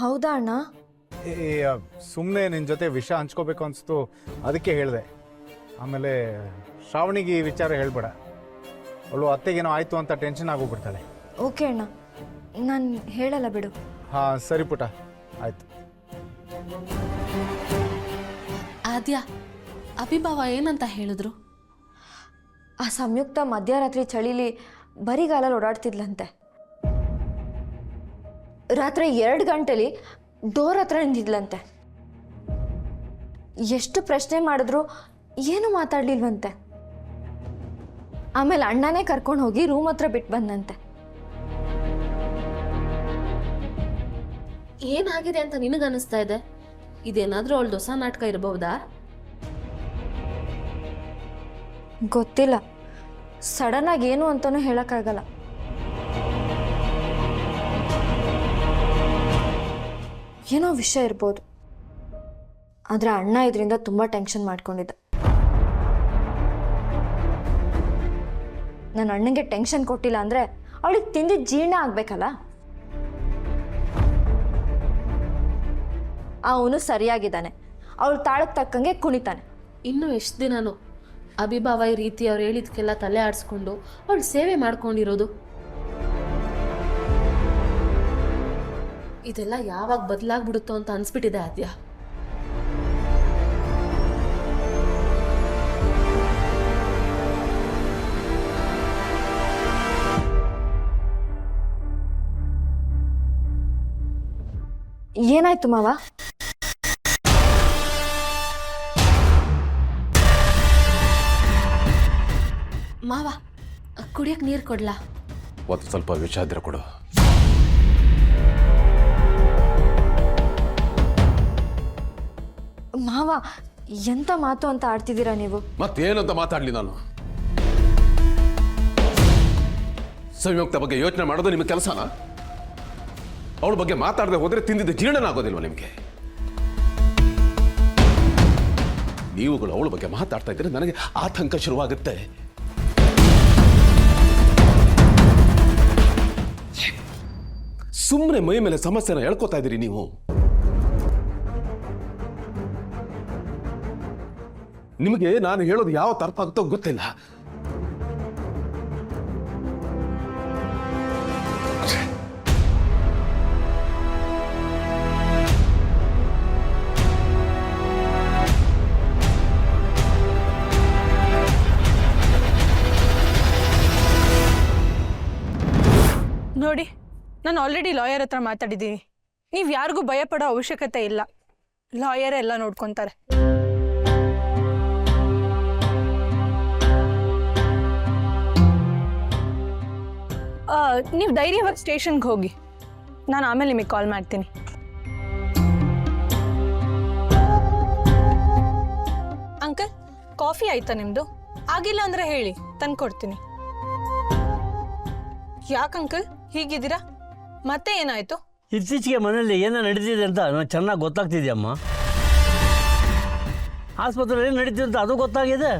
ಹೌದಾ ಅಣ್ಣ? ಸುಮ್ಮನೆ ನಿನ್ನ ಜೊತೆ ವಿಷಯ ಹಂಚ್ಕೋಬೇಕು ಅನಿಸ್ತು. ಅದಕ್ಕೆ ಹೇಳಿದೆ. ಆಮೇಲೆ ಶ್ರಾವಣಿಗೆ ಈ ವಿಚಾರ ಹೇಳ್ಬೇಡ. ಅವಳು ಅತ್ತೆಗೇನೋ ಆಯಿತು ಅಂತ ಟೆನ್ಷನ್ ಆಗೋಗ್ಬಿಡ್ತಾಳೆ. ಓಕೆ ಅಣ್ಣ. ನಾನು ಹೇಳಲ್ಲ ಬಿಡು. ಹಾಂ ಸರಿ ಪುಟ. ಆಯಿತು. ಆದ್ಯ ಅಭಿಭಾವ ಏನಂತ ಹೇಳಿದ್ರು? ಆ ಸಂಯುಕ್ತ ಮಧ್ಯರಾತ್ರಿ ಚಳಿಲಿ ಬರಿಗಾಲಲ್ಲಿ ಓಡಾಡ್ತಿದ್ಲಂತೆ. ರಾತ್ರಿ ಎರಡು ಗಂಟೆಲಿ ಡೋರ್ ಹತ್ರ ನಿಂತಿದ್ಲಂತೆ. ಎಷ್ಟು ಪ್ರಶ್ನೆ ಮಾಡಿದ್ರು ಏನು ಮಾತಾಡ್ಲಿಲ್ವಂತೆ. ಆಮೇಲೆ ಅಣ್ಣನೇ ಕರ್ಕೊಂಡು ಹೋಗಿ ರೂಮ್ ಹತ್ರ ಬಿಟ್ಟು ಬಂದಂತೆ. ಏನಾಗಿದೆ ಅಂತ ನಿನಗನ್ನಿಸ್ತಾ ಇದೆ? ಇದೇನಾದರೂ ಅವಳು ಹೊಸ ನಾಟಕ ಇರಬಹುದಾ ಗೊತ್ತಿಲ್ಲ. ಸಡನ್ ಆಗಿ ಏನು ಅಂತಾನೂ ಹೇಳಕ್ಕಾಗಲ್ಲ. ಏನೋ ವಿಷಯ ಇರ್ಬೋದು. ಆದರೆ ಅಣ್ಣ ಇದರಿಂದ ತುಂಬ ಟೆನ್ಷನ್ ಮಾಡ್ಕೊಂಡಿದ್ದ. ನನ್ನ ಅಣ್ಣಂಗೆ ಟೆನ್ಷನ್ ಕೊಟ್ಟಿಲ್ಲ ಅಂದರೆ ಅವಳಿಗೆ ತಿಂದು ಜೀರ್ಣ ಆಗಬೇಕಲ್ಲ? ಅವನು ಸರಿಯಾಗಿದ್ದಾನೆ. ಅವಳು ತಾಳಕ್ಕೆ ತಕ್ಕಂಗೆ ಕುಣಿತಾನೆ. ಇನ್ನು ಎಷ್ಟು ದಿನನೂ ಅಭಿಭಾವ ಈ ರೀತಿ ಅವ್ರು ಹೇಳಿದ್ಕೆಲ್ಲ ತಲೆ ಆಡಿಸ್ಕೊಂಡು ಅವಳು ಸೇವೆ ಮಾಡ್ಕೊಂಡಿರೋದು? ಇದೆಲ್ಲ ಯಾವಾಗ ಬದಲಾಗ್ಬಿಡುತ್ತೋ ಅಂತ ಅನ್ಸ್ಬಿಟ್ಟಿದೆ ಆದ್ಯ. ಏನಾಯ್ತು ಮಾವ? ಮಾವ, ಕುಡಿಯಕ್ ನೀರು ಕೊಡ್ಲಾ? ಒಂದು ಸ್ವಲ್ಪ ವಿಷಾದ್ರೆ ಕೊಡು. ಮಾವ, ಎಂತ ಮಾತು ಅಂತ ಆಡ್ತಿದ್ದೀರಾ ನೀವು? ಮತ್ತೇನಂತ ಮಾತಾಡ್ಲಿ ನಾನು. ಸಂಯುಕ್ತ ಬಗ್ಗೆ ಯೋಚನೆ ಮಾಡೋದು ನಿಮ್ಮ ಕೆಲಸನಾ? ಅವಳ ಬಗ್ಗೆ ಮಾತಾಡದೆ ಹೋದ್ರೆ ತಿಂದಿದ್ದ ಜೀರ್ಣನ ಆಗೋದಿಲ್ವ ನಿಮಗೆ? ನೀವುಗಳು ಅವಳ ಬಗ್ಗೆ ಮಾತಾಡ್ತಾ ಇದ್ರೆ ನನಗೆ ಆತಂಕ ಶುರುವಾಗುತ್ತೆ. ಸುಮ್ಮನೆ ಮೈ ಮೇಲೆ ಸಮಸ್ಯೆನ ಹೇಳ್ಕೊತಾ ಇದ್ದೀರಿ ನೀವು. ನಿಮಗೆ ನಾನು ಹೇಳೋದು ಯಾವ ಅರ್ಥ ಆಗುತ್ತೋ ಗೊತ್ತಿಲ್ಲ. ನೋಡಿ, ನಾನು ಆಲ್ರೆಡಿ ಲಾಯರ್ ಹತ್ರ ಮಾತಾಡಿದ್ದೀನಿ. ನೀವು ಯಾರಿಗೂ ಭಯಪಡೋ ಅವಶ್ಯಕತೆ ಇಲ್ಲ. ಲಾಯರ್ ಎಲ್ಲ ನೋಡ್ಕೊತಾರೆ. ನೀವು ಧೈರ್ಯವಾಗಿ ಸ್ಟೇಷನ್ಗೆ ಹೋಗಿ. ನಾನು ಆಮೇಲೆ ನಿಮಗೆ ಕಾಲ್ ಮಾಡ್ತೀನಿ. ಅಂಕಲ್, ಕಾಫಿ ಆಯ್ತಾ ನಿಮ್ಮದು ಆಗಿಲ್ಲ ಅಂದರೆ ಹೇಳಿ ತಂದ್ಕೊಡ್ತೀನಿ ಯಾಕೆ ಅಂಕಲ್? ಹೀಗಿದ್ದೀರಾ? ಮತ್ತೆ ಏನಾಯ್ತು? ಇತ್ತೀಚೆಗೆ ಮನೆಯಲ್ಲಿ ಏನೋ ನಡೀತಿದೆ ಅಂತ ನಾನು ಚೆನ್ನಾಗಿ ಗೊತ್ತಾಗ್ತಿದೆಯಮ್ಮ? ಆಸ್ಪತ್ರೆಯಲ್ಲಿ ನಡೀತಿದೆ ಅಂತ ಅದು ಗೊತ್ತಾಗಿದೆ?